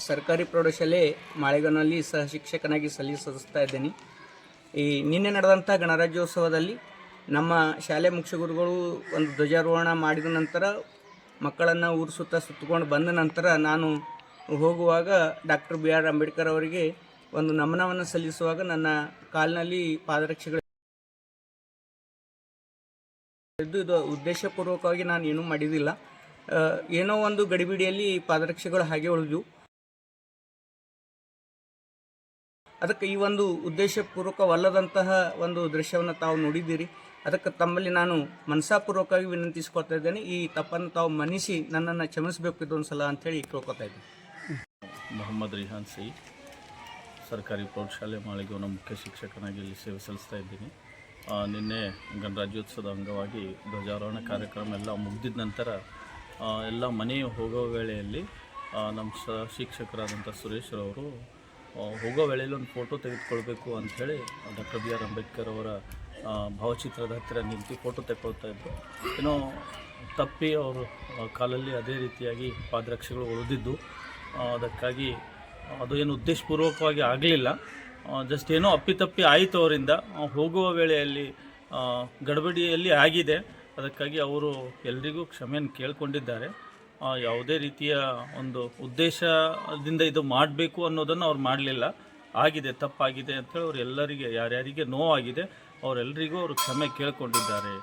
ಸರ್ಕಾರಿ ಪ್ರೌಢಶಾಲೆ ಮಾಳೆಗಾನಲ್ಲಿ ಸಹ ಶಿಕ್ಷಕನಾಗಿ ಸಲ್ಲಿಸ್ತಾ ಇದ್ದೇನೆ. ಈ ನಿನ್ನೆ ನಡೆದಂಥ ಗಣರಾಜ್ಯೋತ್ಸವದಲ್ಲಿ ನಮ್ಮ ಶಾಲೆ ಮುಖ್ಯ ಗುರುಗಳು ಒಂದು ಧ್ವಜಾರೋಹಣ ಮಾಡಿದ ನಂತರ ಮಕ್ಕಳನ್ನು ಊರು ಸುತ್ತ ಸುತ್ತಕೊಂಡು ಬಂದ ನಂತರ ನಾನು ಹೋಗುವಾಗ ಡಾಕ್ಟರ್ ಬಿ ಆರ್ ಅಂಬೇಡ್ಕರ್ ಅವರಿಗೆ ಒಂದು ನಮನವನ್ನು ಸಲ್ಲಿಸುವಾಗ ನನ್ನ ಕಾಲಿನಲ್ಲಿ ಪಾದರಕ್ಷೆಗಳು ಇದು ಉದ್ದೇಶಪೂರ್ವಕವಾಗಿ ನಾನು ಏನೂ ಮಾಡಿದಿಲ್ಲ ಏನೋ ಒಂದು ಗಡಿಬಿಡಿಯಲ್ಲಿ ಪಾದರಕ್ಷೆಗಳು ಹಾಗೆ ಉಳಿದು ಅದಕ್ಕೆ ಈ ಒಂದು ಉದ್ದೇಶಪೂರ್ವಕವಲ್ಲದಂತಹ ಒಂದು ದೃಶ್ಯವನ್ನು ತಾವು ನೋಡಿದ್ದೀರಿ. ಅದಕ್ಕೆ ತಮ್ಮಲ್ಲಿ ನಾನು ಮನಸಾಪೂರ್ವಕವಾಗಿ ವಿನಂತಿಸ್ಕೊಳ್ತಾ ಇದ್ದೇನೆ, ಈ ತಪ್ಪನ್ನು ತಾವು ಮನಿಸಿ ನನ್ನನ್ನು ಕ್ಷಮಿಸಬೇಕು ಇದೊಂದು ಸಲ ಅಂಥೇಳಿ ಕೇಳ್ಕೊತಾ ಇದ್ದೀನಿ. ಮೊಹಮ್ಮದ್ ರಿಹಾನ್ ಸಿ, ಸರ್ಕಾರಿ ಪ್ರೌಢಶಾಲೆ ಮಾಳಿಗೆವನ ಮುಖ್ಯ ಶಿಕ್ಷಕನಾಗಿ ಇಲ್ಲಿ ಸೇವೆ ಸಲ್ಲಿಸ್ತಾ ಇದ್ದೀನಿ. ನಿನ್ನೆ ಗಣರಾಜ್ಯೋತ್ಸವದ ಅಂಗವಾಗಿ ಧ್ವಜಾರೋಹಣ ಕಾರ್ಯಕ್ರಮ ಎಲ್ಲ ಮುಗಿದಿದ ನಂತರ ಎಲ್ಲ ಮನೆ ಹೋಗೋ ವೇಳೆಯಲ್ಲಿ ನಮ್ಮ ಸ, ಶಿಕ್ಷಕರಾದಂಥ ಸುರೇಶ್ರವರು ಹೋಗೋ ವೇಳೆಯಲ್ಲಿ ಒಂದು ಫೋಟೋ ತೆಗೆದುಕೊಳ್ಬೇಕು ಅಂಥೇಳಿ ಡಾಕ್ಟರ್ ಬಿ ಆರ್ ಅಂಬೇಡ್ಕರ್ ಅವರ ಭಾವಚಿತ್ರದ ಹತ್ತಿರ ನಿಂತು ಫೋಟೋ ತೆಕ್ಕೊಳ್ತಾ ಇದ್ದರು ಏನೋ ತಪ್ಪಿ ಅವರು ಕಾಲಲ್ಲಿ ಅದೇ ರೀತಿಯಾಗಿ ಪಾದರಕ್ಷೆಗಳು ಉಳಿದಿದ್ದು ಅದಕ್ಕಾಗಿ ಅದು ಏನು ಉದ್ದೇಶಪೂರ್ವಕವಾಗಿ ಆಗಲಿಲ್ಲ. ಜಸ್ಟ್ ಏನೋ ಅಪ್ಪಿತಪ್ಪಿ ಆಯಿತು ಅವರಿಂದ. ಹೋಗುವ ವೇಳೆಯಲ್ಲಿ ಗಡಬಡಿಯಲ್ಲಿ ಆಗಿದೆ. ಅದಕ್ಕಾಗಿ ಅವರು ಎಲ್ರಿಗೂ ಕ್ಷಮೆಯನ್ನು ಕೇಳ್ಕೊಂಡಿದ್ದಾರೆ. ಯಾವುದೇ ರೀತಿಯ ಒಂದು ಉದ್ದೇಶದಿಂದ ಇದು ಮಾಡಬೇಕು ಅನ್ನೋದನ್ನು ಅವ್ರು ಮಾಡಲಿಲ್ಲ. ಆಗಿದೆ, ತಪ್ಪಾಗಿದೆ ಅಂತೇಳಿ ಅವ್ರು ಎಲ್ಲರಿಗೆ, ಯಾರ್ಯಾರಿಗೆ ನೋವಾಗಿದೆ ಅವರೆಲ್ಲರಿಗೂ ಅವರು ಕ್ಷಮೆ ಕೇಳ್ಕೊಂಡಿದ್ದಾರೆ.